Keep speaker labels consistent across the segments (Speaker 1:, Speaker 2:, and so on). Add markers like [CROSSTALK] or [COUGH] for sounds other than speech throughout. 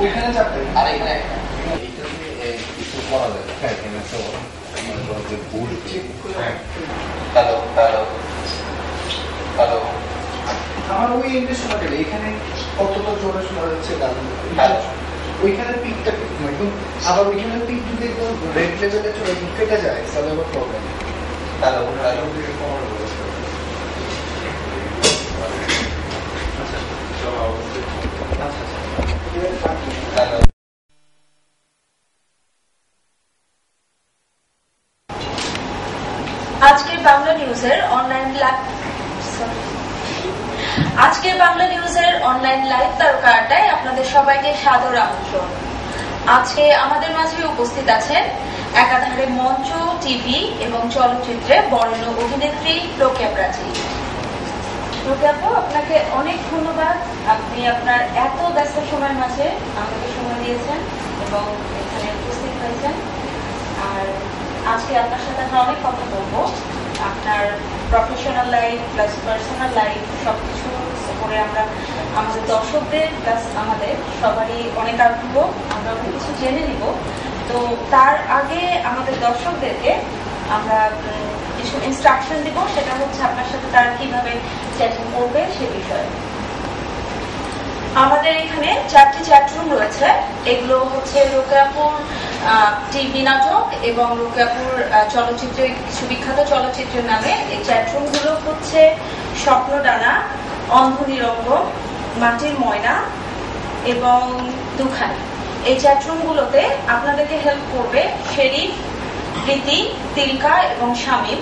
Speaker 1: ওইখানে চারটে
Speaker 2: আর এখানে একটা। এইটাতে এ, কিছু করা যায়। হ্যাঁ এখানে তো করো হ্যালো হ্যালো হ্যালো
Speaker 1: আমার ওই এন্ডে শোনা গেলে এখানে কতটা জোরে শোনা যাচ্ছে গান ওইখানে পিকটা একদম আবার ওইখানে পিক যদি রেড লেভেলে চলে কেটে যায় তাহলে আবার প্রবলেম
Speaker 2: হ্যালো হ্যালো
Speaker 3: আজকের বাংলা নিউজের অনলাইন লাইভ আজকের বাংলা নিউজের অনলাইন লাইভ তারকা আড্ডায় আপনাদের সবাইকে সাদর আমন্ত্রণ। আজকে আমাদের মাঝে উপস্থিত আছেন একাধারে মঞ্চ, টিভি এবং চলচ্চিত্রে বরেণ্য অভিনেত্রী রোকেয়া আপু, আপনাকে অনেক ধন্যবাদ। আপনি আপনার এত ব্যস্ত সময়ের মাঝে আমাকে সময় দিয়েছেন এবং এখানে উপস্থিত হয়েছেন। আর আজকে আপনার সাথে আমরা অনেক কথা বলব। আপনার professional life plus personal life সবকিছু করে আমরা আমাদের দর্শকদের প্লাস আমাদের সবারই অনেক আগ্রহ। আমরা অনেক কিছু জেনে নিব। তো তার আগে আমাদের দর্শকদেরকে আমরা কিছু ইনস্ট্রাকশন দিব সেটা হচ্ছে আপনার সাথে তারা কীভাবে চ্যাটিং করবে সে বিষয়ে। আমাদের এখানে চারটি চ্যাটরুম রয়েছে। এগুলো হচ্ছে রোকেয়াপুর টিভি নাটক এবং রোকেয়াপুর আহ, চলচ্চিত্রের কিছু বিখ্যাত চলচ্চিত্রের নামে এই চ্যাটরুমগুলো হচ্ছে স্বপ্নডানা অন্ধ নিরঙ্গন মাটির ময়না এবং দুখানি। এই চ্যাটরুম গুলোতে আপনাদেরকে হেল্প করবে শেরিফ প্রীতি, তিলকা এবং শামীম,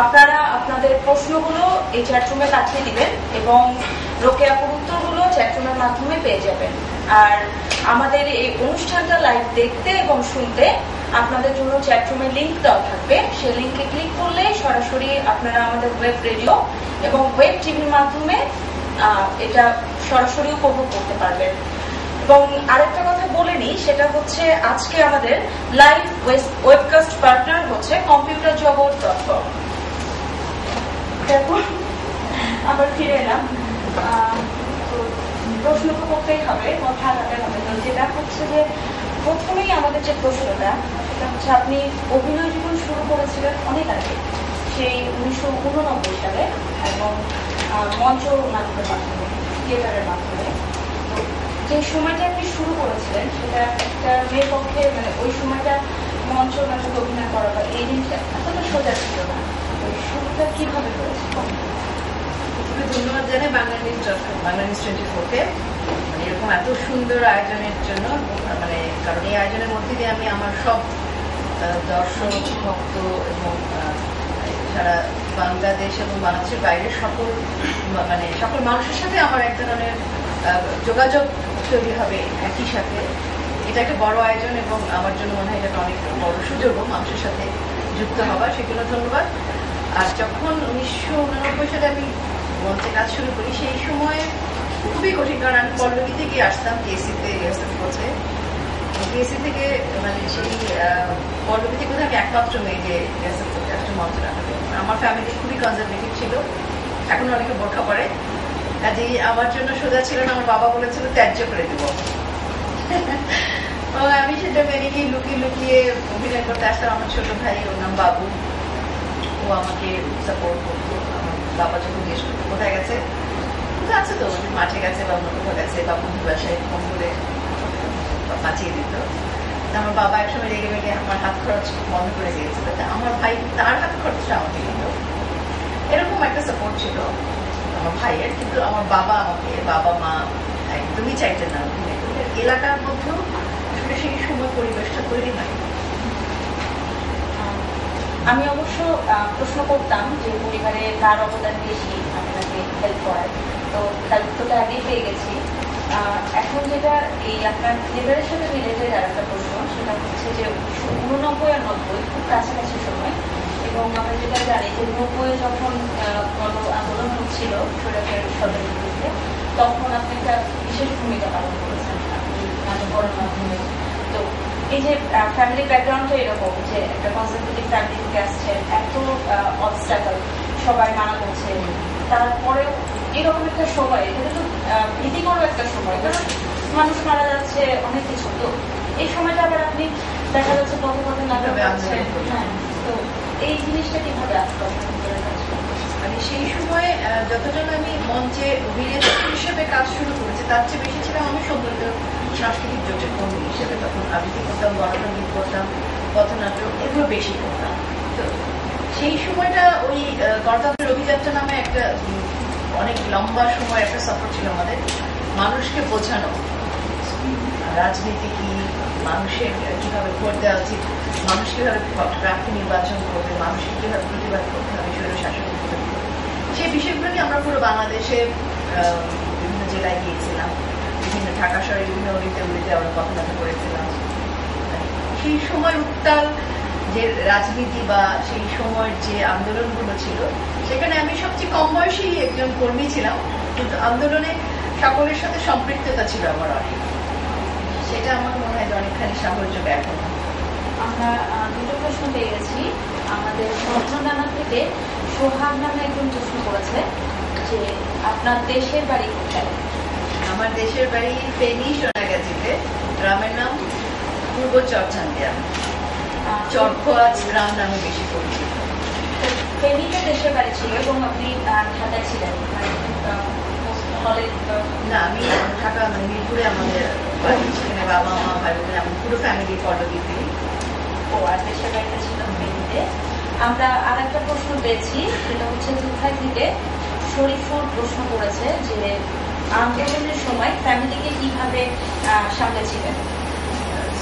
Speaker 3: আপনারা আপনাদের প্রশ্নগুলো এই চ্যাটরুমে পাঠিয়ে দিবেন এবং রোকেয়াপুর উত্তরগুলো চ্যাটরুমের মাধ্যমে পেয়ে যাবেন। আর আমাদের এই অনুষ্ঠানটা লাইভ দেখতে এবং শুনতে আপনাদের জন্য চ্যাটরুমের লিংক দেওয়া থাকবে। সেই লিংকে ক্লিক করলে সরাসরি আপনারা আমাদের ওয়েব রেডিও এবং ওয়েব টিভির মাধ্যমে এটা সরাসরি উপভোগ করতে পারবেন। এবং আরেকটা কথা বলে নিই, সেটা হচ্ছে আজকে আমাদের লাইভ ওয়েবকাস্ট পার্টনার হচ্ছে কম্পিউটার জগৎ ডট কম দেখুন, আবার ফিরে এলাম। প্রশ্ন তো করতেই হবে, কথা হাতে হবে। তো যেটা হচ্ছে যে, প্রথমেই আমাদের যে প্রশ্নটা, সেটা হচ্ছে আপনি অভিনয় জীবন শুরু করেছিলেন অনেক আগে, সেই উনিশশো উননব্বই সালে, এবং মঞ্চ নাটকের মাধ্যমে থিয়েটারের মাধ্যমে। যে সময়টা আপনি শুরু করেছিলেন, সেটা একটা মেয়ের পক্ষে মানে ওই সময়টা মঞ্চ নাটকে অভিনয় করা বা এই জিনিসটা এতটা সোজা ছিল না। ওই শুরুটা কীভাবে
Speaker 4: প্রথমে ধন্যবাদ জানাই বাংলা বাংলা টোয়েন্টি ফোরকে মানে এরকম এত সুন্দর আয়োজনের জন্য মানে কারণ এই আয়োজনের মধ্যে দিয়ে আমি আমার সব দর্শক, ভক্ত এবং সারা বাংলাদেশ এবং বাংলাদেশের বাইরের সকল মানে সকল মানুষের সাথে আমার এক ধরনের যোগাযোগ তৈরি হবে একই সাথে। এটা একটা বড় আয়োজন এবং আমার জন্য মনে হয় এটা অনেক বড় সুযোগও মানুষের সাথে যুক্ত হওয়া সেজন্য ধন্যবাদ। আর যখন উনিশশো উননব্বই সালে আমি মঞ্চে কাজ শুরু করি, সেই সময় খুবই কঠিন, কারণ আমি পল্লবী থেকে আসতাম টিএসসিতে রিহার্সাল করছে টিএসসি থেকে মানে সেই পল্লবী থেকে আমি একমাত্র মেয়ে যে রিহার্সাল করতে আসছে মঞ্চে নাটকে আমার ফ্যামিলি খুবই কনজারভেটিভ ছিল। এখন অনেকে বোরখা পড়ে কাজেই আমার জন্য সোজা ছিল না আমার বাবা বলেছিল, ত্যায্য করে দেবো। আমি সেটা মেনে নিয়ে লুকিয়ে লুকিয়ে অভিনয় করতে আসতাম আমার ছোট ভাই, ওর নাম বাবু। ও আমাকে সাপোর্ট করতো। আমার বাবা যখন জিজ্ঞেস করতো কোথায় গেছে? কোথায় আছে তো? মাঠে গেছে বা অন্য কোথাও গেছে বা বন্ধু বাসায় ফোন করে বাঁচিয়ে দিত। আমার বাবা একসময় রেগে মেগে আমার হাত খরচ বন্ধ করে দিয়েছিল। আমার ভাই, তার হাত খরচটা আমাকে দিত এরকম একটা সাপোর্ট ছিল। আমার ভাইয়ের কিন্তু আমার বাবা আমাকে, বাবা, মা একদমই চাইতেন না এলাকার মধ্যেও আসলে সেই সময় পরিবেশটা তৈরি হয়
Speaker 3: আমি অবশ্য প্রশ্ন করতাম যে পরিবারে কার অবদান বেশি আপনাকে হেল্প করায় তো তার উত্তরটা আগেই পেয়ে গেছি। এখন যেটা এই আপনার থিয়েটারের সাথে রিলেটেড আর একটা প্রশ্ন, সেটা হচ্ছে যে উনিশশো উননব্বই আর নব্বই খুব কাছাকাছি সময়। এবং আমরা যেটা জানি যে নব্বই যখন গণ আন্দোলন হচ্ছিল সৈরাটের সরকারের বিরুদ্ধে তখন আপনি একটা বিশেষ ভূমিকা পালন করেছেন আপনি নাটক মাধ্যমে তো এই যে ফ্যামিলি ব্যাকগ্রাউন্ডটা এরকম যে একটা কনজারভেটিভ ফ্যামিলি থেকে আসছেন এত অবস্ট্রাগল সবাই মানা করছে তারপরেও এরকম একটা সময় এটা তো আহ, ভীতিকর একটা সময় কারণ মানুষ মারা যাচ্ছে অনেক কিছু। তো এই সময়টা আবার আপনি দেখা যাচ্ছে পথে পথে? হ্যাঁ তো এই জিনিসটা কীভাবে আসতে
Speaker 4: মানে সেই সময় আহ, যতটা না আমি মঞ্চে অভিনেত্রী হিসেবে কাজ শুরু করেছি তার চেয়ে বেশি ছিলাম আমি সংগীত সাংস্কৃতিক জোটের কর্মী হিসেবে তখন আবৃত্তি করতাম গণসঙ্গীত করতাম পথনাটক এগুলো বেশি করতাম। তো সেই সময়টা ওই গণতন্ত্রের অভিযাত্রা নামে একটা অনেক লম্বা সময় একটা সফর ছিল আমাদের। মানুষকে বোঝানো রাজনীতি কি, মানুষের কীভাবে ভোট দেওয়া উচিত, মানুষ কীভাবে প্রার্থী নির্বাচন করবে মানুষকে কীভাবে প্রতিবাদ করতে হবে শাসনের বিরুদ্ধে সেই বিষয়গুলো নিয়ে আমরা পুরো বাংলাদেশে বিভিন্ন জেলায় গিয়েছিলাম, বিভিন্ন ঢাকা শহরে বিভিন্ন অলিতে উলিতে আমরা কথাবার্তা করেছিলাম। সেই সময় উত্তাল যে রাজনীতি বা সেই সময়ের যে আন্দোলনগুলো ছিল, সেখানে আমি সবচেয়ে কম বয়সী একজন কর্মী ছিলাম, কিন্তু আন্দোলনে সকলের সাথে সম্পৃক্ততা ছিল আমার অনেক। সেটা আমার মনে হয় অনেকখানি সাহায্য এখন
Speaker 3: আমরা দুটো প্রশ্ন পেয়ে গেছি। আমাদের স্বপ্নদানা থেকে সোহাগ নামে একজন প্রশ্ন করেছে যে আপনার দেশের বাড়ি কোথায়?
Speaker 4: আমার দেশের বাড়ি ফেনী সোনাগাছিতে গ্রামের নাম পূর্ব চরচান্দিয়া। চরখোয়াজ গ্রাম নামে বেশি পরিচিত।
Speaker 3: ফেনীতে দেশের বাড়ি ছিল এবং আপনি ঢাকায় ছিলেন। মানে
Speaker 4: না
Speaker 3: আমরা আর একটা প্রশ্ন পেয়েছি, সেটা হচ্ছে দুথাই থেকে শরীফুর প্রশ্ন করেছে যে আন্দোলনের সময় ফ্যামিলিকে কীভাবে সামলেছিলেন?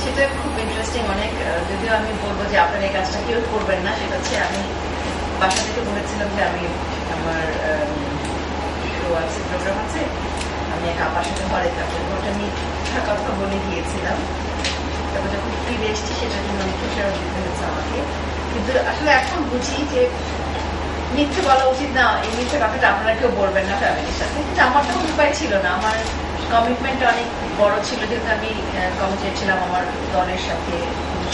Speaker 4: সেটা খুব ইন্টারেস্টিং অনেক যদিও আমি বলব যে আপনার এই কাজটা কেউ করবেন না, সেটা হচ্ছে আমি বাসা থেকে বলেছিলাম যে আমি আমার আছে প্রোগ্রাম আছে। আমি এক আপার সাথে হলে থাকব ওটা আমি মিথ্যা কথা বলে গিয়েছিলাম তারপর যখন ফিরে এসেছি সেটার জন্য অনেক ফেরত দিতে হয়েছে আমাকে। কিন্তু আসলে এখন বুঝি যে মিথ্যে বলা উচিত না। এই মিথ্যে কথাটা আপনারা কেউ বলবেন না ফ্যামিলির সাথে। কিন্তু আমার তো উপায় ছিল না। আমার কমিটমেন্ট অনেক বড় ছিল। যেহেতু আমি কমিটেড ছিলাম আমার দলের সাথে,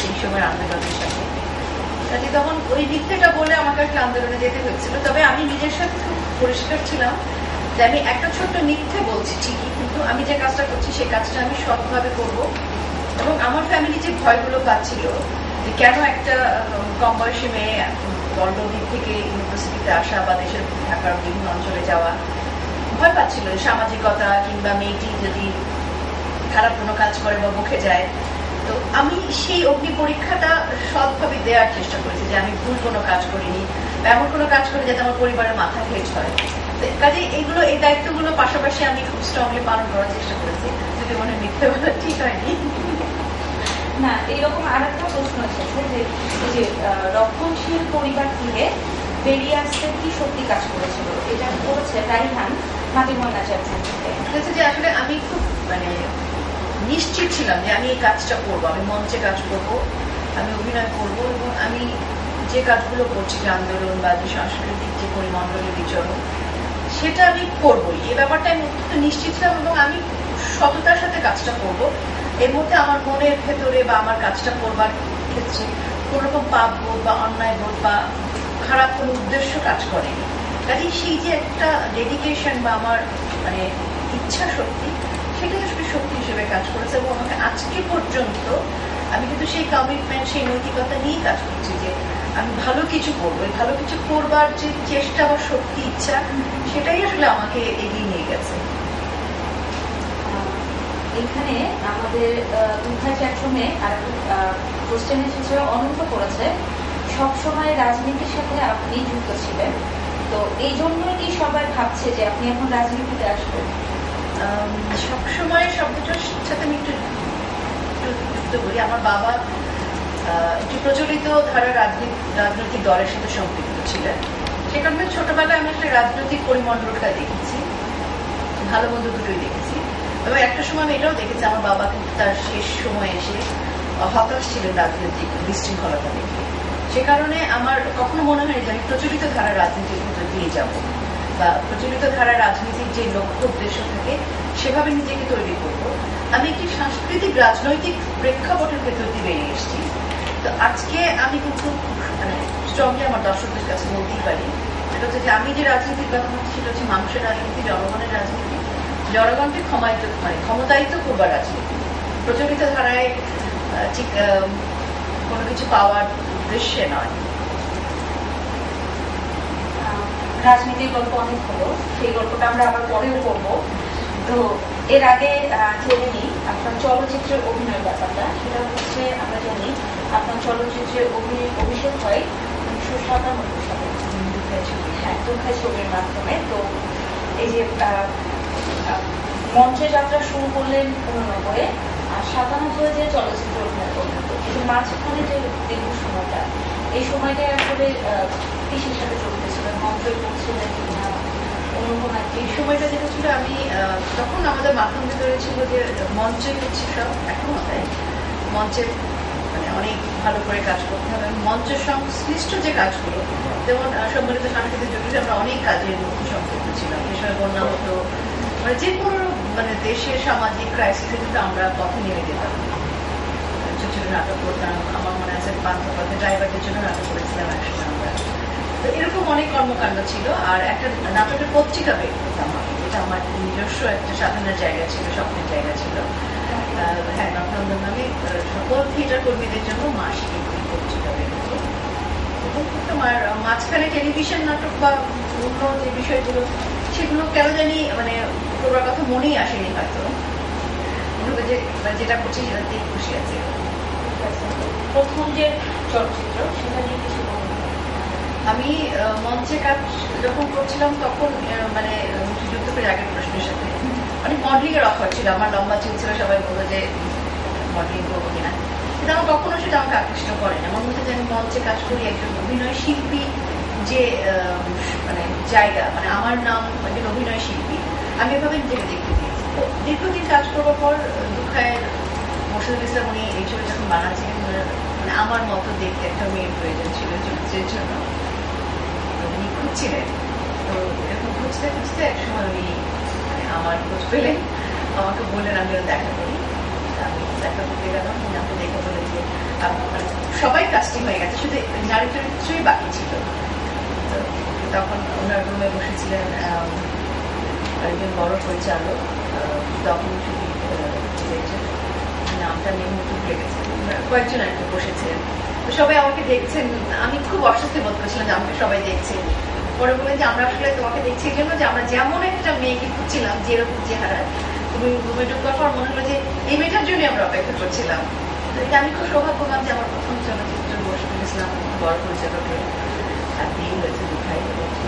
Speaker 4: সেই সময় আন্দোলনের সাথে। কাজে তখন ওই মিথ্যেটা বলে আমাকে একটা আন্দোলনে যেতে হয়েছিল তবে আমি নিজের সাথে খুব পরিষ্কার ছিলাম। যে আমি একটা ছোট্ট মিথ্যে বলছি, ঠিকই, কিন্তু আমি যে কাজটা করছি, সেই কাজটা আমি সৎভাবে করব। এবং আমার ফ্যামিলি যে ভয়গুলো পাচ্ছিল, যে কেন একটা কম বয়সী মেয়ে বল্লভীর থেকে ইউনিভার্সিটিতে আসা বা দেশের ঢাকার বিভিন্ন অঞ্চলে যাওয়া, ভয় পাচ্ছিল সামাজিকতা কিংবা মেয়েটি যদি খারাপ কোনো কাজ করে বা মুখে যায়। তো আমি সেই অগ্নি পরীক্ষাটা সৎভাবে দেওয়ার চেষ্টা করেছি যে আমি ভুল কোনো কাজ করিনি এমন কোনো কাজ করি যাতে আমার পরিবারের মাথা হেজ হয়। কাজে এইগুলো এই দায়িত্বগুলো পাশাপাশি আমি খুব স্ট্রংলি পালন করার চেষ্টা করেছি। যদি মনে মিথ্যে বলা ঠিক হয়নি।
Speaker 3: না এইরকম আর একটা প্রশ্ন এসেছে যে যে রক্ষণশীল পরিবার থেকে বেরিয়ে আসতে কি সত্যি কাজ করেছিল? এটা করেছে রাইহান
Speaker 4: যে আসলে আমি খুব মানে নিশ্চিত ছিলাম যে আমি এই কাজটা করব আমি মঞ্চে কাজ করব আমি অভিনয় করব এবং আমি যে কাজগুলো করছি যে আন্দোলন বা যে সাংস্কৃতিক যে পরিমণ্ডলের বিচরণ সেটা আমি করবই। এ ব্যাপারটা আমি অত্যন্ত নিশ্চিত ছিলাম এবং আমি সততার সাথে কাজটা করব। এর মধ্যে আমার মনের ভেতরে বা আমার কাজটা করবার ক্ষেত্রে কোনো রকম পাপ বোধ বা অন্যায় বোধ বা খারাপ কোনো উদ্দেশ্য কাজ করেনি কাজেই সেই যে একটা ডেডিকেশন বা আমার মানে ইচ্ছা শক্তি সেটাই আসলে শক্তি হিসেবে কাজ করেছে এবং আমাকে আজকে পর্যন্ত আমি কিন্তু সেই কমিটমেন্ট সেই নৈতিকতা নিয়েই কাজ করছি যে আমি ভালো কিছু করব। ভালো কিছু করবার যে চেষ্টা বা শক্তি, ইচ্ছা সেটাই আসলে আমাকে এগিয়ে নিয়ে গেছে।
Speaker 3: এখানে আমাদের চ্যাটরুমে আর কোশ্চেন এসেছে অনন্ত করেছে। সবসময় রাজনীতির সাথে আপনি যুক্ত ছিলেন। তো এই জন্যই কি সবাই ভাবছে যে আপনি এখন রাজনীতিতে আসবেন?
Speaker 4: সবসময় শব্দটার সাথে আমি একটু যুক্ত করি। আমার বাবা আহ, একটি প্রচলিত ধারা রাজনীতি রাজনৈতিক দলের সাথে সম্পৃক্ত ছিলেন। সে কারণে ছোটবেলায় আমি একটা রাজনৈতিক পরিমণ্ডলটা দেখেছি, ভালো মন্দ দুটোই দেখেছি। এবং একটা সময় আমি এটাও দেখেছি, আমার বাবা কিন্তু তার শেষ সময় এসে হতাশ ছিলেন রাজনৈতিক বিশৃঙ্খলতা দেখে। সে কারণে আমার কখনো মনে হয়নি যে আমি প্রচলিত ধারা রাজনীতির ভিতর দিয়ে যাব, বা প্রচলিত ধারা রাজনীতির যে লক্ষ্য উদ্দেশ্য থাকে, সেভাবে নিজেকে তৈরি করব। আমি একটি সাংস্কৃতিক রাজনৈতিক প্রেক্ষাপটের ভেতর দিয়ে বেরিয়ে এসেছি। তো আজকে আমি কিন্তু মানে স্ট্রংলি আমার দর্শকদের কাছে বলতেই পারি সেটা হচ্ছে যে আমি যে রাজনীতির কথা বলছি, সেটা হচ্ছে মানুষের রাজনীতি, জনগণের রাজনীতি। জনগণকে ক্ষমায়িত মানে ক্ষমতায়িত করবার রাজনীতি। প্রচলিত ধারায় ঠিক কোনো কিছু পাওয়ার উদ্দেশ্যে নয়।
Speaker 3: রাজনীতির গল্প অনেক হলো, সেই গল্পটা আমরা আবার পরেও করব। তো এর আগে জেনে নিই আপনার চলচ্চিত্রের অভিনয়ের ব্যাপারটা। সেটা হচ্ছে, আমরা জানি আপনার চলচ্চিত্রে অভিনয় অভিষেক হয় উনিশশো সাতানব্বই হ্যাঁ ছবির মাধ্যমে। তো এই যে মঞ্চে যাত্রা শুরু করলেন উননব্বই আর সাতানব্বই যে চলচ্চিত্র অভিনয় করলেন। যে মাঝখানে যে দীর্ঘ সময়টা, এই সময়টাই আসলে কিসের সাথে চলতেছিল মঞ্চে করছিলেন না অন্য কোনো
Speaker 4: এই সময়টা যেটা ছিল, আমি তখন আমাদের মাধ্যম ভিতরে ছিল যে মঞ্চে হচ্ছে সব, এখনও তাই মঞ্চে মানে অনেক ভালো করে কাজ করতে হবে। মঞ্চ সংশ্লিষ্ট যে কাজগুলো, যেমন সম্মিলিত সাংস্কৃতিক জগতে আমরা অনেক কাজের মধ্যে সম্পৃক্ত ছিলাম। সময় বন্যা হতো মানে যে কোনো মানে দেশের সামাজিক ক্রাইসিসে কিন্তু আমরা পথে নেমে যেতাম। ছোট ছোট নাটক করতাম, আমার মনে আছে পান্থপথে ড্রাইভারদের জন্য নাটক করেছিলাম একসময় আমরা। তো এরকম অনেক কর্মকাণ্ড ছিল, আর একটা নাটকের পত্রিকা বের করতাম আমি এটা আমার নিজস্ব একটা সাধনার জায়গা ছিল, স্বপ্নের জায়গা ছিল। হ্যাঁ নবনন্দন নামে সকল থিয়েটার কর্মীদের জন্য মাসিক একটি পত্রিকা বের হতো এবং করতাম আর মাঝখানে টেলিভিশন নাটক বা অন্য যে বিষয়গুলো সেগুলো কেন জানি মানে করবার কথা মনেই আসেনি হয়তো। যে মানে যেটা করছি সেটাতেই খুশি আছে।
Speaker 3: প্রথম যে চলচ্চিত্র সেটা নিয়ে কিছু
Speaker 4: আমি মঞ্চে কাজ যখন করছিলাম তখন মানে মুক্তিযুদ্ধ করে আগের প্রশ্নের সাথে। অনেক মডেলিং এর অফার ছিল আমার লম্বা চুল ছিল, সবাই বলল যে মডেলিং করব কিনা? কিন্তু আমার কখনো সেটা আমাকে আকৃষ্ট করে না। আমার মধ্যে যে আমি মঞ্চে কাজ করি, একজন অভিনয় শিল্পী যে মানে জায়গা মানে আমার নাম একজন অভিনয় শিল্পী, আমি এভাবে নিজেকে দেখতে দিয়েছি তো দীর্ঘদিন কাজ করবার পর দুঃখায়ের মোর্শেদুল ইসলাম উনি এই ছবি যখন বানাচ্ছিলেন মানে আমার মতো দেখতে একটা মেয়ের প্রয়োজন ছিল চরিত্রের জন্য। উনি খুঁজছিলেন। তো এরকম খুঁজতে খুঁজতে একসময় উনি আমার খোঁজ পেলেন আমাকে বললেন আমি দেখা করি আমি দেখা করতে গেলাম, উনি আমাকে দেখে যে মানে সবাই কাস্টিং হয়ে গেছে, শুধু নারী চরিত্রই বাকি ছিল। তখন ওনার রুমে বসেছিলেন একজন বড় পরিচালক তখন নামটা নিয়ে মুহূর্তে ভুলে গেছে কয়েকজন আর বসেছিলেন। সবাই আমাকে দেখছেন। আমি খুব অস্বস্তি বোধ করছিলাম যে আমাকে সবাই দেখছে পরে বললেন যে আমরা আসলে তোমাকে দেখছি যে আমরা যেমন একটা মেয়েকে খুঁজছিলাম যেরকম চেহারা, তুমি রুমে মনে হলো যে এই মেয়েটার জন্য আমরা অপেক্ষা করছিলাম। আমি খুব সৌভাগ্যবান যে আমার প্রথম চলচ্চিত্র বসে ইসলাম বড় পরিচালকের হয়েছে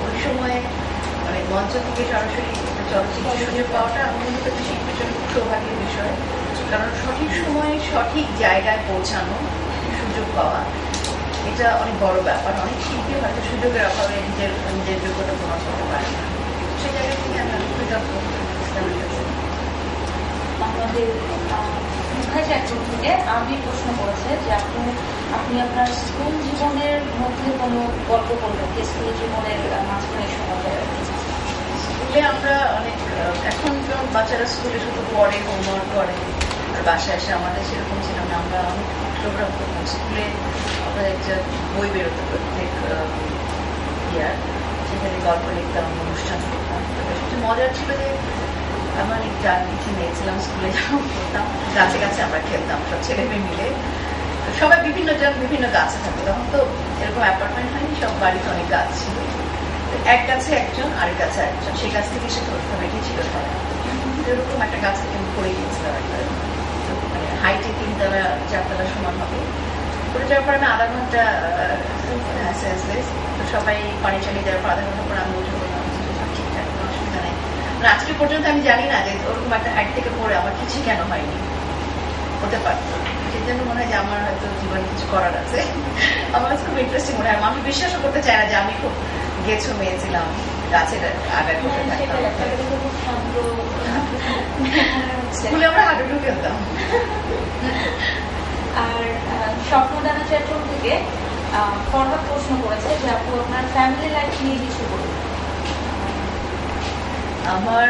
Speaker 4: ওই সময় মানে মঞ্চ থেকে সরাসরি চলচ্চিত্র সুযোগ পাওয়াটা আমার মনে হচ্ছে শিল্পীর জন্য খুব সৌভাগ্যের বিষয়। কারণ সঠিক সময়ে সঠিক জায়গায় পৌঁছানো সুযোগ পাওয়া এটা অনেক বড় ব্যাপার। অনেক শিল্পী হয়তো সুযোগের অভাবে নিজের নিজের যোগ্যতা প্রমাণ করতে পারে না। সেই জায়গা থেকে আমি অনেক কৃতজ্ঞ
Speaker 3: আমাদের আমি প্রশ্ন করেছে যে আপনি আপনি আপনার স্কুল জীবনের মধ্যে কোনো গল্প বলবেন যে স্কুল জীবনের মাঝখানে সময়টা
Speaker 4: স্কুলে আমরা অনেক এখন বাচ্চারা স্কুলে শুধু পড়ে হোমওয়ার্ক করে। বাসায় এসে আমাদের সেরকম ছিল না। আমরা অনেক প্রোগ্রাম করতাম, স্কুলে আমাদের একটা বই বেরোতো প্রত্যেক ইয়ার সেখানে গল্প লিখতাম, অনুষ্ঠান করতাম। একটু মজার ছিল যে আমার এক যার কিছু নিয়েছিলাম স্কুলে যখন করতাম গাছে গাছে আমরা খেলতাম সব ছেলে মেয়ে মিলে সবাই বিভিন্ন জন বিভিন্ন গাছে থাকতো। তখন তো এরকম অ্যাপার্টমেন্ট হয়নি, সব বাড়িতে অনেক গাছ ছিল। এক গাছে একজন, আরেক গাছে একজন সেই গাছ থেকে সে ধরতাম এটি ছিল এরকম একটা গাছ থেকে আমি পড়ে গিয়েছিলাম মানে হাইটে তিনতলা চারতলা সমান হবে। পড়ে যাওয়ার পর আমি আধা ঘণ্টা সেন্সলেস তো সবাই পানি চালিয়ে দেওয়ার পর আধা ঘণ্টা পর আমি উঠে বললাম ঠিকঠাক, কোনো অসুবিধা নেই। আজকে পর্যন্ত আমি জানি না যে ওরকম একটা হাইট থেকে পড়ে আমার কিছু কেন হয়নি। হতে পারতো সেই জন্য মনে হয় যে আমার হয়তো জীবনে কিছু করার আছে। আমার খুব ইন্টারেস্টিং মনে হয়। মানুষ বিশ্বাসও করতে চায় না যে আমি খুব গেছো মেয়ে ছিলাম গাছের আগায় বসে থাকতাম। স্কুলে আমরা হাডুডু খেলতাম
Speaker 3: আর আহ, স্বপ্নদানা চ্যাটরুম থেকে প্রশ্ন করেছে যে আপু আপনার ফ্যামিলি লাইফ নিয়ে কিছু বলুন।
Speaker 4: আমার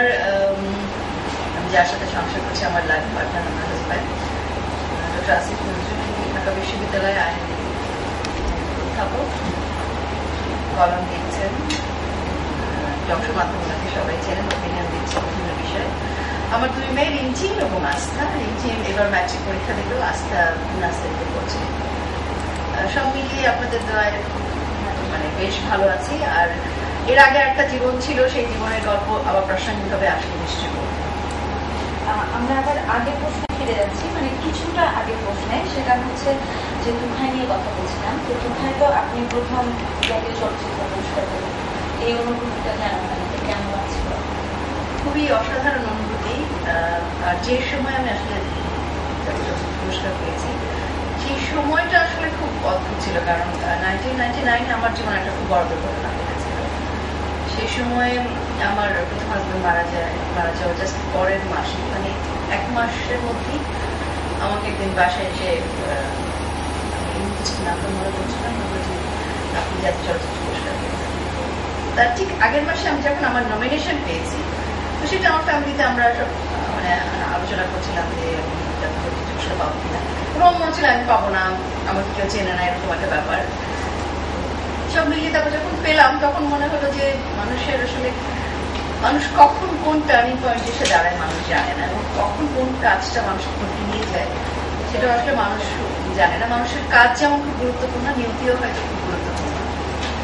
Speaker 4: আমি যার সাথে সংসার করছি আমার লাইফ পার্টনার আমার হাজব্যান্ড ডক্টর ঢাকা বিশ্ববিদ্যালয়ে আইন অধ্যাপক কলম দিচ্ছেন। যক্ষ মাধ্যম সবাই চেনেন ওপিনিয়ন দিচ্ছে বিভিন্ন বিষয়ে। আমার দুই মেয়ে রিঞ্চিম এবং আস্থা রিঞ্চিম এবার ম্যাট্রিক পরীক্ষা দিল, আস্থা নার্সারিতে পড়ছে। সব মিলিয়ে আপনাদের দোয়ায় মানে বেশ ভালো আছি। আর এর আগে একটা জীবন ছিল, সেই জীবনের গল্প আবার প্রাসঙ্গিকভাবে আসলে নিশ্চয়
Speaker 3: আমরা আবার আগের প্রশ্নে ফিরে যাচ্ছি। মানে কিছুটা আগে প্রশ্নে, সেটা হচ্ছে যে দুখাই নিয়ে কথা বলছিলাম। তো দুখাই তো আপনি প্রথম জাতীয় চলচ্চিত্র পুরস্কার পেলেন। এই অনুভূতিটা জানাবেন যে কেমন লাগছিল
Speaker 4: খুবই অসাধারণ অনুভূতি। আর যে সময় আমি আসলে জাতীয় চলচ্চিত্র পুরস্কার পেয়েছি, সেই সময়টা আসলে খুব অদ্ভুত ছিল। কারণ নাইনটিন নাইনটি নাইনে আমার জীবনে একটা খুব বড় দুর্ঘটনা ঘটেছিল। সেই সময় আমার হাজবেন্ড মারা যায় মারা যাওয়ার জাস্ট পরের মাসে মানে এক মাসের মধ্যেই আমাকে একদিন বাসায় এসে কিছু যে আপনি জাতীয় চলচ্চিত্র পুরস্কার তার ঠিক আগের মাসে আমি যখন আমার নমিনেশন পেয়েছি, তো সেটা আমার ফ্যামিলিতে আমরা সব মানে আলোচনা করছিলাম যে পাবো কিনা? ওরকম মনে আমি পাবো না, আমাকে কেউ চেনে না, এরকম একটা ব্যাপার। সব মিলিয়ে তারপর যখন পেলাম, তখন মনে হলো যে, মানুষের আসলে মানুষ কখন কোন টার্নিং পয়েন্ট এসে দাঁড়ায় মানুষ জানে না, এবং কখন কোন কাজটা মানুষকে করতে নিয়ে যায় সেটা আসলে মানুষ জানে না। মানুষের কাজ যেমন খুব গুরুত্বপূর্ণ, নিয়তিও হয়তো খুব গুরুত্বপূর্ণ।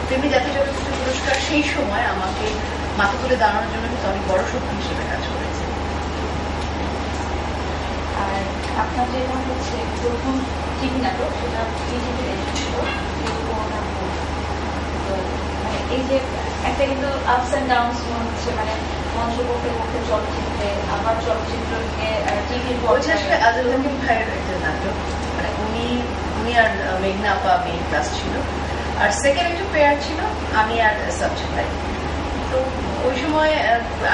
Speaker 4: তেমনি জাতীয় চলচ্চিত্র পুরস্কার সেই সময় আমাকে মাথা তুলে দাঁড়ানোর জন্য কিন্তু অনেক বড় শক্তি হিসেবে কাজ করেছে।
Speaker 3: আর আপনার যেটা হচ্ছে প্রথম টিভি নাটক, সেটা টিভিতে মানে এই যে একটা কিন্তু আপস অ্যান্ড ডাউনস হচ্ছে মানে মঞ্চ পক্ষে পক্ষে চলচ্চিত্রে আবার টিভির
Speaker 4: ওইটা আসলে আজল ভাইয়ের একটা নাটক। মানে উনি উনি আর মেঘনা আপা মেইন ক্লাস ছিল। আর সেকেন্ড একটা পেয়ার ছিল, আমি আর সাবজেক্ট ভাই তো ওই সময়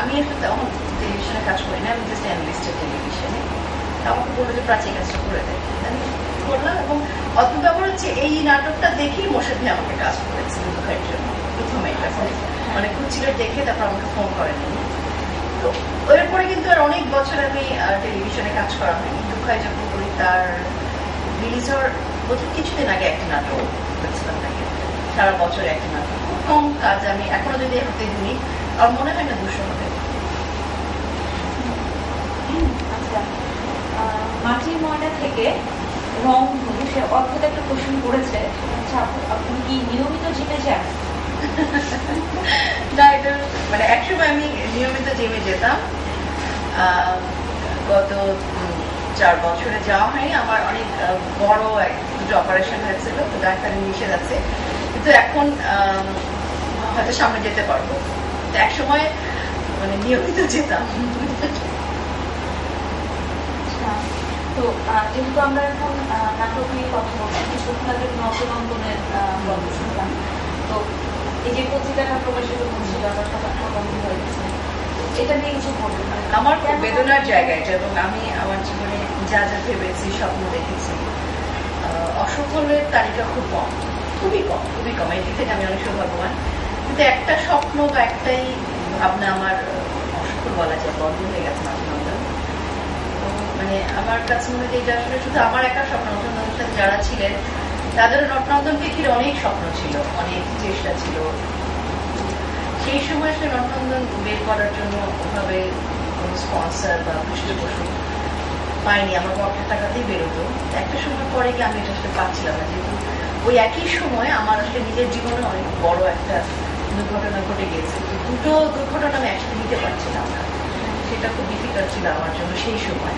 Speaker 4: আমি আসলে তখন টেলিভিশনে কাজ করি না, আমি জাস্ট অ্যানালিস্টের টেলিভিশনে আমাকে বলল যে প্রাচীর কাজটা করে দেয় আমি করলাম এবং অদ্ভুত ব্যাপার হচ্ছে, এই নাটকটা দেখেই মোর্শেদ ভাই আমাকে কাজ করেছে দুঃখের জন্য প্রথমে মানে খুঁজছিল দেখে তারপর আমাকে ফোন করেন। তো এরপরে কিন্তু আর অনেক বছর আমি টেলিভিশনে কাজ করা হয়নি দুঃখায় যখন করি তার রিলিজ হওয়ার বোধ কিছুদিন আগে একটা নাটক সারা বছর একটা নাটক খুব কম কাজ আমি এখনও যদি হাতে ধরি আমার মনে হয় না দুশো হবে
Speaker 3: মাটির ময়না থেকে রং সে অদ্ভুত একটা কোশ্চেন করেছে আপনি কি নিয়মিত জিমে যান
Speaker 4: না এটা মানে একসময় আমি নিয়মিত জিমে যেতাম। গত চার বছরে যাওয়া হয়নি। আমার অনেক বড় এক দুটো অপারেশন হয়েছিল তো ডাক্তার নিষেধ আছে কিন্তু এখন হয়তো সামনে যেতে পারব। এক সময় মানে নিয়মিত যেতাম।
Speaker 3: আচ্ছা, তো যেহেতু আমরা এখন নাটক নিয়ে কথা বলছি কিছুক্ষণ আগে নবনন্দনের গল্প শুনলাম। তো মানে
Speaker 4: আমার খুব বেদনার জায়গা এটা এবং আমি আমার জীবনে যা যা ভেবেছি, স্বপ্ন দেখেছি অসফলের তালিকা খুব কম, খুবই কম খুবই কম। এই থেকে আমি অনেক সৌভাগ্যবান। কিন্তু একটা স্বপ্ন বা একটাই ভাবনা আমার অসফল বলা যায়, বন্ধ হয়ে গেছে মাঝে তো মানে আমার কাছে মনে হয় এটা আসলে শুধু আমার একা স্বপ্ন যারা ছিলেন তাদেরও নটনন্দনকে ঘিরে অনেক স্বপ্ন ছিল, অনেক চেষ্টা ছিল। সেই সময় আসলে নটনন্দন বের করার জন্য ওভাবে কোনো স্পন্সার বা পৃষ্ঠপোষক পাইনি আমার পকেট টাকাতেই বেরোতো। একটা সময় পরে গিয়ে আমি এটা আসলে পাচ্ছিলাম না, যেহেতু ওই একই সময় আমার আসলে নিজের জীবনে অনেক বড় একটা দুর্ঘটনা ঘটে গিয়েছে। দুটো দুর্ঘটনা আমি একসাথে নিতে পারছিলাম না। সেটা খুব ডিফিকাল্ট ছিল আমার জন্য সেই সময়।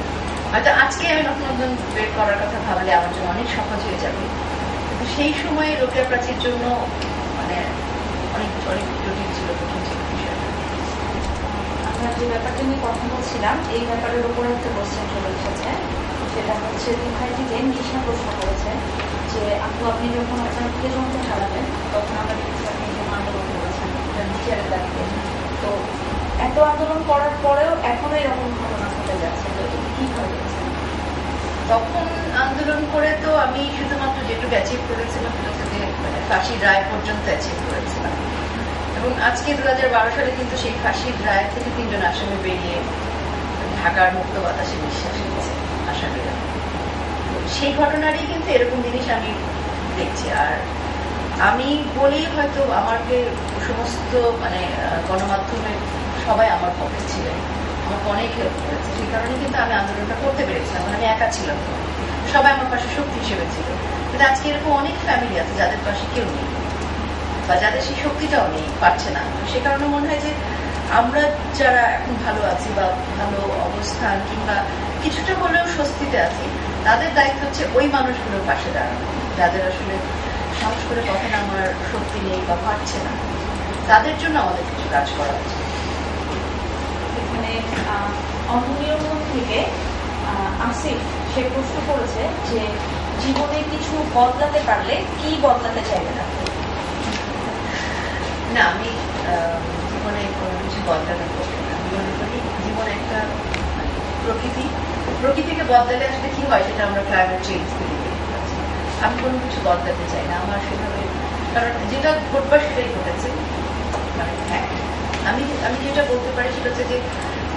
Speaker 4: হয়তো আজকে আমি নতুন নতুন বের করার কথা ভাবলে আমার জন্য অনেক সহজ হয়ে যাবে। সেই সময় রোকেয়া প্রাচীর জন্য মানে অনেক অনেক জটিল ছিল
Speaker 3: যে ব্যাপারটা নিয়ে কথা বলছিলাম, এই ব্যাপারের উপরে একটা কোশ্চেন চলে এসেছে। সেটা হচ্ছে দুখাই থেকে নিশা প্রশ্ন করেছে যে, আপু, আপনি যখন আপনার প্রিয়জনকে হারাবেন, তখন আমরা দেখেছি আপনি যে আন্দোলন করেছেন। তো এত আন্দোলন করার পরেও এখনও এরকম ঘটনা ঘটে যাচ্ছে তো এটা কীভাবে দেখছেন?
Speaker 4: তখন আন্দোলন করে তো আমি শুধুমাত্র যেটুকু অ্যাচিভ করেছিলাম মানে ফাঁসির রায় পর্যন্ত অ্যাচিভ করেছিলাম। এবং আজকে দু সালে কিন্তু সেই ফাঁসির রায় থেকে তিনজন আসামি বেরিয়ে ঢাকার মুক্ত বাতাসে নিঃশ্বাস নিচ্ছে আসামিরা। সেই ঘটনারই কিন্তু এরকম জিনিস আমি দেখছি। আর আমি বলেই হয়তো আমাকে সমস্ত মানে আহ, গণমাধ্যমে সবাই আমার পক্ষে ছিলেন। আমাকে অনেক হেল্প করেছে। সেই কারণে কিন্তু আমি আন্দোলনটা করতে পেরেছিলাম আমি একা ছিলাম। সবাই আমার পাশে শক্তি হিসেবে ছিল। কিন্তু আজকে এরকম অনেক ফ্যামিলি আছে যাদের পাশে কেউ নেই বা যাদের সেই শক্তিটাও নেই, পারছে না। সে কারণে মনে হয় যে আমরা যারা এখন ভালো আছি বা ভালো অবস্থান কিংবা কিছুটা হলেও স্বস্তিতে আছি, তাদের দায়িত্ব হচ্ছে ওই মানুষগুলোর পাশে দাঁড়ানো। যাদের আসলে সাহস করে কথা আমার শক্তি নেই বা পারছে না, তাদের জন্য আমাদের কিছু কাজ করা উচিত।
Speaker 3: এখানে আহ, থেকে আসিফ সে প্রশ্ন করেছে যে জীবনে কিছু বদলাতে পারলে কি বদলাতে চাইবেন আপনি?
Speaker 4: না আমি জীবনে কোনো কিছু বদলানোর পক্ষে না। মনে করি জীবন একটা মানে, প্রকৃতি। প্রকৃতিকে বদলালে আসলে কি হয় সেটা আমরা ক্লাইমেট চেঞ্জ আমি কোনো কিছু বদলাতে চাই না। আমার সেভাবে কারণ যেটা ঘটবার সেটাই ঘটেছে। মানে হ্যাঁ। আমি আমি যেটা বলতে পারি সেটা হচ্ছে যে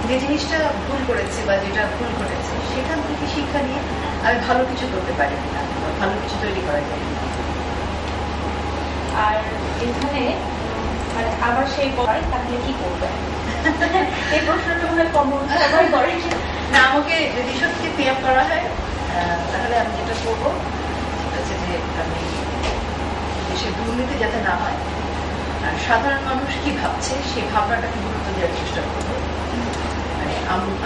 Speaker 4: যে জিনিসটা ভুল করেছে বা যেটা ভুল ঘটেছে সেখান থেকে শিক্ষা নিয়ে আমি ভালো কিছু করতে পারি কিনা ভালো কিছু তৈরি করা যায়
Speaker 3: আর এখানে মানে আবার সেই পড়ায় তাহলে কি করবেন [LAUGHS] এই প্রশ্নটা মনে হয় কমন সবাই করে।
Speaker 4: না আমাকে যদি সত্যি পিএম করা হয় তাহলে আমি যেটা করব সেটা হচ্ছে যে আমি দেশে দুর্নীতি যাতে না হয় আর সাধারণ মানুষ কি ভাবছে সেই ভাবনাটাকে গুরুত্ব দেওয়ার চেষ্টা করব। মানে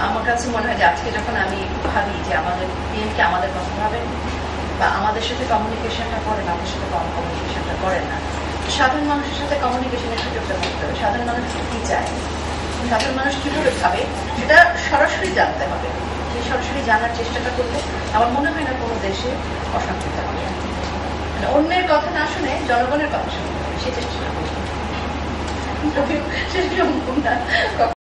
Speaker 4: আমার কাছে মনে হয় যে আজকে যখন আমি ভাবি যে আমাদের পিএমকে আমাদের কথা ভাবেন বা আমাদের সাথে কমিউনিকেশনটা করেন আমাদের সাথে কম কমিউনিকেশনটা করেন না সাধারণ মানুষের সাথে কমিউনিকেশনের সুযোগটা করতে হবে সাধারণ মানুষ কি চায় সাধারণ মানুষ কীভাবে ভাবে সেটা সরাসরি জানতে হবে সেই সরাসরি জানার চেষ্টাটা করলে আমার মনে হয় না কোনো দেশে অশান্তিতে হবে মানে অন্যের কথা না শুনে জনগণের কথা শুনতে হবে সেই চেষ্টাটা করতে হবে।